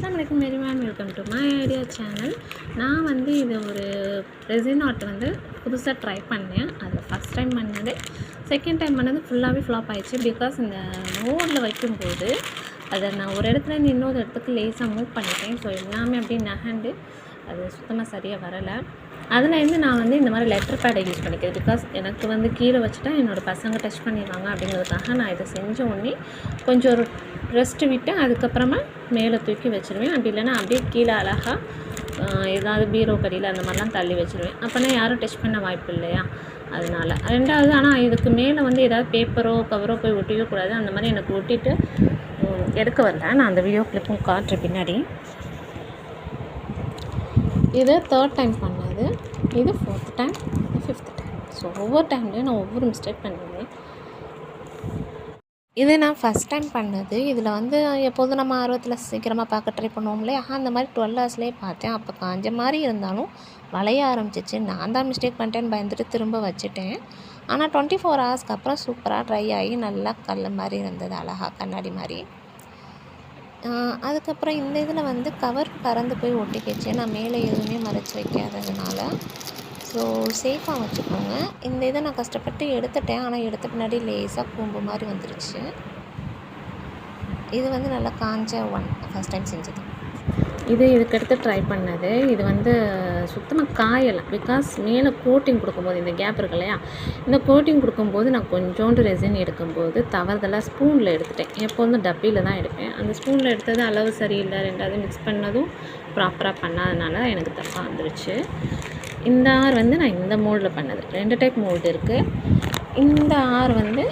அஸ்ஸலாமு வெரி ma'am welcome to my idea channel. நான் வந்து இது ஒரு ரெசின் ஆர்ட் வந்து புதுசாக ட்ரை பண்ணேன். அது ஃபஸ்ட் டைம் பண்ணது. செகண்ட் டைம் பண்ணது ஃபுல்லாகவே ஃப்ளாப் ஆயிடுச்சு. பிகாஸ் இந்த மோடில் வைக்கும்போது அதை நான் ஒரு இடத்துலேருந்து இன்னொரு இடத்துக்கு லேஸாக மூவ் பண்ணிட்டேன். ஸோ எல்லாமே அப்படியே நகண்டு அது சுத்தமாக சரியாக வரலை. அதுலேருந்து நான் வந்து இந்த மாதிரி லெட்டர் பேடை யூஸ் பண்ணிக்கிறேன் பிகாஸ் எனக்கு வந்து கீழே வச்சுட்டா என்னோடய பசங்க டச் பண்ணிடுவாங்க அப்படிங்கிறதுக்காக நான் இதை செஞ்ச உடனே கொஞ்சம் ஒரு ரெஸ்ட் விட்டு அதுக்கப்புறமா மேலே தூக்கி வச்சுருவேன். அப்படி இல்லைன்னா அப்படியே கீழே அழகாக ஏதாவது பீரோ கடியில் அந்த மாதிரிலாம் தள்ளி வச்சுருவேன். அப்போனா யாரும் டச் பண்ண வாய்ப்பு இல்லையா? அதனால். ரெண்டாவது ஆனால் இதுக்கு மேலே வந்து ஏதாவது பேப்பரோ கவரோ போய் ஒட்டிக்கக்கூடாது. அந்த மாதிரி எனக்கு ஒட்டிட்டு எடுக்க வரல. நான் அந்த வீடியோ கிளிப்பும் காட்டுறேன் பின்னாடி. இது தேர்ட் டைம் பண்ணது. இது ஃபோர்த் டைம் இது ஃபிஃப்த் டைம் ஸோ ஒவ்வொரு டைம்லேயும் நான் ஒவ்வொரு மிஸ்டேக் பண்ணுவேன் இது நான் ஃபஸ்ட் டைம் பண்ணது. இதில் வந்து எப்போதும் நம்ம ஆர்வத்தில் சீக்கிரமாக பார்க்க ட்ரை பண்ணுவோம் இல்லையா? அந்த மாதிரி டுவெல் ஹவர்ஸ்லேயே பார்த்தேன். அப்போ காஞ்ச மாதிரி இருந்தாலும் வளைய ஆரம்பிச்சிச்சு. நான் தான் மிஸ்டேக் பண்ணிட்டேன்னு பயந்துட்டு திரும்ப வச்சுட்டேன். ஆனால் டுவெண்ட்டி ஃபோர் ஹவர்ஸ்க்கு அப்புறம் சூப்பராக ட்ரை ஆகி நல்லா கல் மாதிரி இருந்தது. அழகாக கண்ணாடி மாதிரி. அதுக்கப்புறம் இந்த இதில் வந்து கவர் பறந்து போய் ஒட்டிக்கிச்சு. நான் மேலே எதுவுமே மறைச்சி வைக்காததுனால. ஸோ சேஃபாக வச்சுக்கோங்க. இந்த இதை நான் கஷ்டப்பட்டு எடுத்துட்டேன். ஆனால் எடுத்த பின்னாடி லேசாக கூம்பு மாதிரி வந்துருச்சு. இது வந்து நல்லா காஞ்ச ஒன் ஃபஸ்ட் டைம் செஞ்சது. இது இதுக்கடுத்து ட்ரை பண்ணது. இது வந்து சுத்தமாக காயலை. பிகாஸ் மேலே கோட்டிங் கொடுக்கும்போது இந்த கேப் இருக்கு இல்லையா? இந்த கோட்டிங் கொடுக்கும்போது நான் கொஞ்சோண்டு ரெசின் எடுக்கும்போது தவறுதலாக ஸ்பூனில் எடுத்துட்டேன். எப்போதும் டப்பியில் தான் எடுப்பேன். அந்த ஸ்பூனில் எடுத்தது அளவு சரியில்லை. ரெண்டாவது மிக்ஸ் பண்ணதும் ப்ராப்பராக பண்ணாதனால எனக்கு தப்பாக வந்துருச்சு. இந்த ஆர் வந்து நான் இந்த மோல்டில் பண்ணது. ரெண்டு டைப் மோல்டு இருக்குது இந்த ஆர் வந்து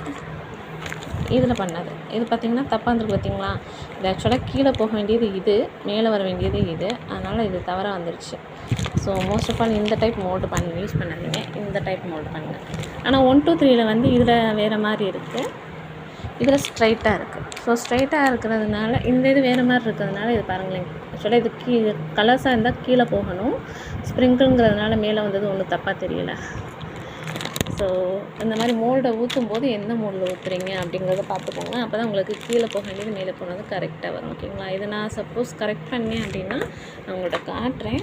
இதில் பண்ணது. இது பார்த்திங்கன்னா தப்பாக இருந்திருக்கு பார்த்தீங்களா? இது ஆக்சுவலாக கீழே போக வேண்டியது இது மேலே வர வேண்டியது இது. அதனால் இது தவறாக வந்துருச்சு. ஸோ மோஸ்ட் ஆஃப் ஆல் இந்த டைப் மோல்டு பண்ணி யூஸ் பண்ணாதீங்க. இந்த டைப் மோல்டு பண்ணுங்கள் ஆனால் ஒன் டூ த்ரீயில் வந்து இதில் வேறு மாதிரி இருக்குது இதில் ஸ்ட்ரைட்டாக இருக்குது ஸோ ஸ்ட்ரைட்டாக இருக்கிறதுனால இந்த இது வேறு மாதிரி இருக்கிறதுனால இது பாருங்களேன். ஆக்சுவலாக இது கீ கலர்ஸாக இருந்தால் கீழே போகணும். ஸ்ப்ரிங்கிள்ங்கிறதுனால மேலே வந்தது ஒன்றும் தப்பாக தெரியலை. ஸோ இந்த மாதிரி மோல்டை ஊற்றும் போது எந்த மோல்டில் ஊற்றுறீங்க அப்படிங்கிறத பார்த்துக்கோங்க. அப்போ தான் உங்களுக்கு கீழே போக வேண்டியது மேலே போனது கரெக்டாக வரும் ஓகேங்களா இதை நான் சப்போஸ் கரெக்ட் பண்ணேன் அப்படின்னா நான் உங்கள்கிட்ட காட்டுறேன்.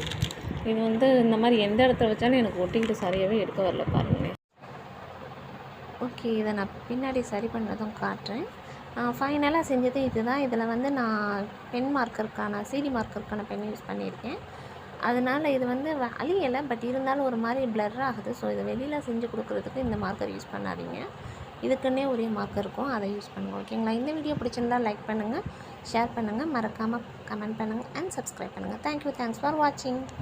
இது வந்து இந்த மாதிரி எந்த இடத்துல வச்சாலும் எனக்கு ஒட்டிக்கிட்டு சரியாகவே எடுக்க வரல பாருங்களேன். ஓகே இதை நான் பின்னாடி சரி பண்ணதும் காட்டுறேன். ஃபைனலாக செஞ்சது இதுதான். இதில் வந்து நான் பென் மார்க்கருக்கான சிடி மார்க்கருக்கான பென் யூஸ் பண்ணியிருக்கேன். அதனால் இது வந்து அழியலை பட் இருந்தாலும் ஒரு மாதிரி பிளர் ஆகுது. ஸோ இதை வெளியில் செஞ்சு கொடுக்குறதுக்கு இந்த மார்க்கர் யூஸ் பண்ணாதீங்க. இதுக்குன்னே ஒரே மார்க் இருக்கும். அதை யூஸ் பண்ணுங்கள் ஓகேங்களா இந்த வீடியோ பிடிச்சிருந்தா லைக் பண்ணுங்கள் ஷேர் பண்ணுங்கள் மறக்காமல் கமெண்ட் பண்ணுங்கள் அண்ட் சப்ஸ்கிரைப் பண்ணுங்கள் தேங்க்யூ தேங்க்ஸ் ஃபார் வாட்சிங்